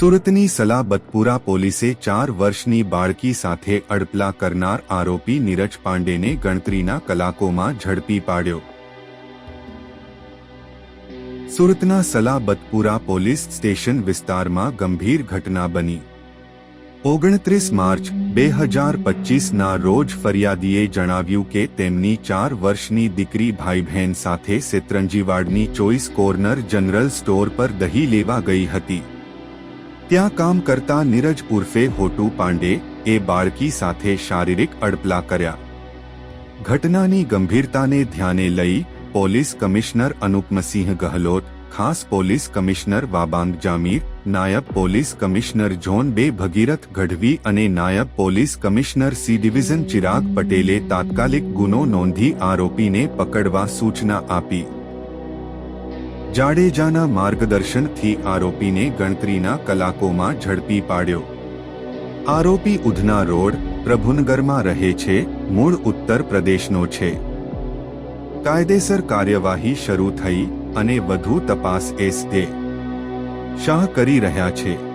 સુરતની સલાબતપુરા પોલીસે ચાર વર્ષની બાળકી સાથે અડપલા કરનાર આરોપી નીરજ પાંડેને ગણતરીના કલાકોમાં ઝડપી પાડ્યો. સુરતના સલાબતપુરા પોલીસ સ્ટેશન વિસ્તારમાં ગંભીર ઘટના બની. ઓગણત્રીસ માર્ચ, બે હજાર પચીસના રોજ ફરિયાદીએ જણાવ્યું કે તેમની ચાર વર્ષની દીકરી ભાઈ બહેન સાથે સેતરંજીવાડની ચોઈસ કોર્નર જનરલ સ્ટોર પર દહીં લેવા ગઈ હતી. ત્યાં કામ કરતા નીરજ ઉર્ફે હોટુ પાંડે એ બાળકી સાથે શારીરિક અડપલા કર્યા ઘટનાની ગંભીરતાને ધ્યાને લઈ પોલીસ કમિશનર અનુપમસિંહ ગહલોત ખાસ પોલીસ કમિશનર વાબાંગ જામીર નાયબ પોલીસ કમિશનર ઝોન બે ભગીરથ ગઢવી અને નાયબ police commissioner C division Chirag પટેલે તાત્કાલિક ગુનો નોંધી આરોપીને પકડવા સૂચના આપી જાડેજાના માર્ગદર્શનથી આરોપીને ગણતરીના કલાકોમાં ઝડપી પાડ્યો. આરોપી ઉધના રોડ, પ્રભુનગરમાં રહે છે, મૂળ ઉત્તર પ્રદેશનો છે. કાયદેસર કાર્યવાહી શરૂ થઈ અને વધુ તપાસ એસ દે શાહ કરી રહ્યા છે.